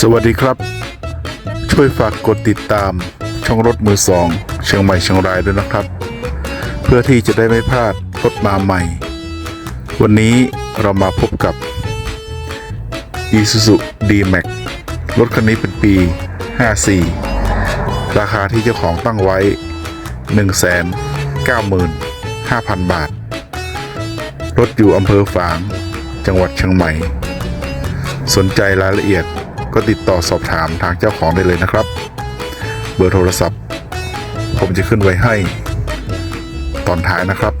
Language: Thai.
สวัสดีครับ ช่วยฝากกดติดตาม ช่องรถมือสอง เชียงใหม่เชียงรายด้วยนะครับ เพื่อที่จะได้ไม่พลาดรถมาใหม่ วันนี้เรามาพบกับ Isuzu D-Max รถคันนี้เป็นปี 54 ราคาที่เจ้าของตั้งไว้ 195,000 บาท รถอยู่อำเภอฝาง จังหวัดเชียงใหม่ สนใจรายละเอียดก็ติดต่อสอบถามทางเจ้าของได้เลยนะครับ เบอร์โทรศัพท์ ผมจะขึ้นไว้ให้ตอนท้ายนะครับ